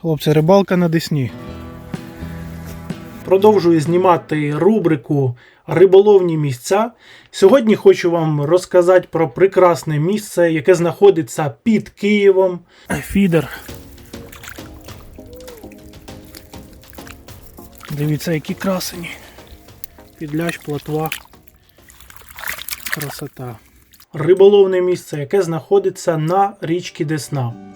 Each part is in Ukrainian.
Хлопці, рибалка на Десні. Продовжую знімати рубрику Риболовні місця. Сьогодні хочу вам розказати про прекрасне місце, яке знаходиться під Києвом. Фідер. Дивіться, які красені. Підлящ, плотва. Красота. Риболовне місце, яке знаходиться на річці Десна.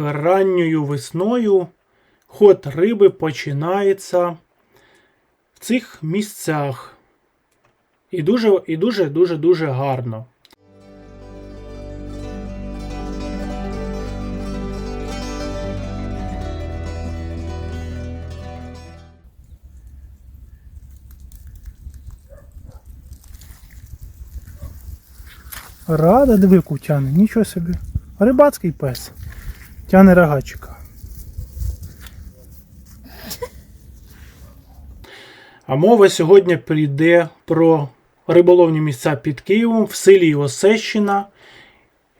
Ранньою весною ход риби починається в цих місцях. І дуже, і дуже, дуже, дуже гарно. Рада дивику тяне, нічого собі. Рибацький пес. Тяне рогачика. А мова сьогодні прийде про риболовні місця під Києвом в селі Осещина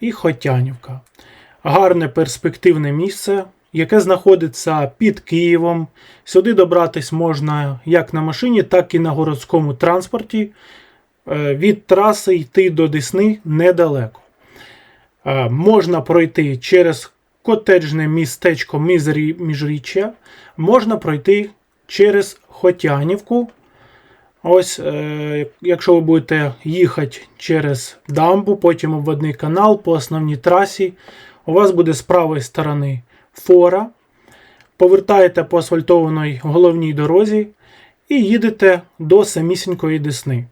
і Хотянівка. Гарне перспективне місце, яке знаходиться під Києвом. Сюди добратись можна як на машині, так і на городському транспорті. Е, Від траси йти до Десни недалеко. Е, Можна пройти через котеджне містечко Мізрі- Міжріччя, можна пройти через Хотянівку. Ось, е, якщо ви будете їхати через дамбу, потім обводний канал по основній трасі, у вас буде з правої сторони фора. Повертаєте по асфальтованій головній дорозі і їдете до самісінької Десни.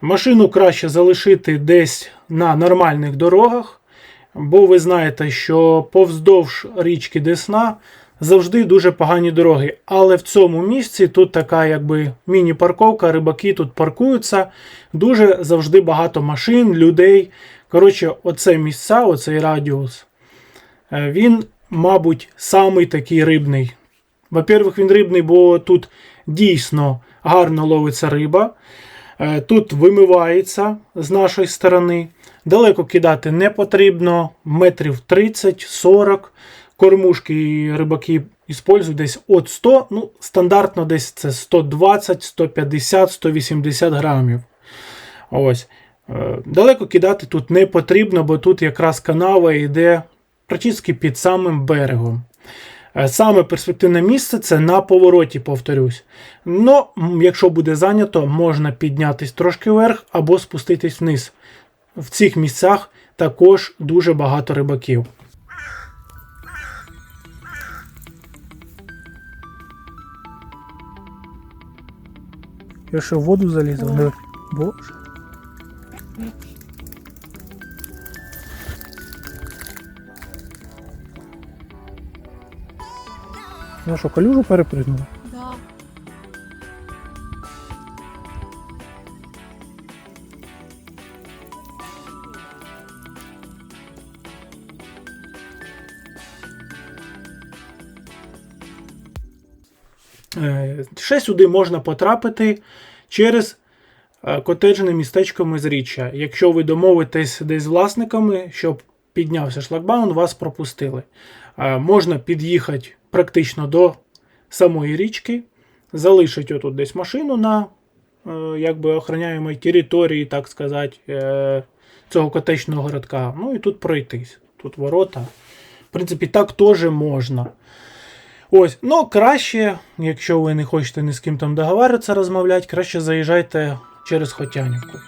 Машину краще залишити десь на нормальних дорогах, бо ви знаєте, що повздовж річки Десна завжди дуже погані дороги. Але в цьому місці тут така якби міні-парковка, рибаки тут паркуються. Дуже завжди багато машин, людей. Коротше, оце місця, оцей радіус, е, він, мабуть, самий такий рибний. Во-первых, він рибний, бо тут дійсно гарно ловиться риба. Е, Тут вимивається з нашої сторони. Далеко кидати не потрібно, метрів 30-40. Кормушки рибаки використовують десь от 100, ну, стандартно десь це 120, 150, 180 грамів. Ось. Е, Далеко кидати тут не потрібно, бо тут якраз канава йде практично під самим берегом. Е, Саме перспективне місце це на повороті, повторюсь. Ну, якщо буде зайнято, можна піднятись трошки вверх або спуститись вниз. В цих місцях також дуже багато рибаків. Я ще в воду залізав. Боже. Я що, калюжу перепригнув? Да. Е, Ще сюди можна потрапити через е, котеджне містечко Мезріччя. Якщо ви домовитесь десь з власниками, щоб піднявся шлагбаум, вас пропустили. Можна під'їхати практично до самої річки, залишити отут десь машину на е, якби охороняємій території, так сказати, е, цього котечного городка. Ну і тут пройтись. Тут ворота. В принципі, так теж можна. Ось, ну краще, якщо ви не хочете ні з ким там договарюватися, розмовляти, краще заїжджайте через Хотянівку.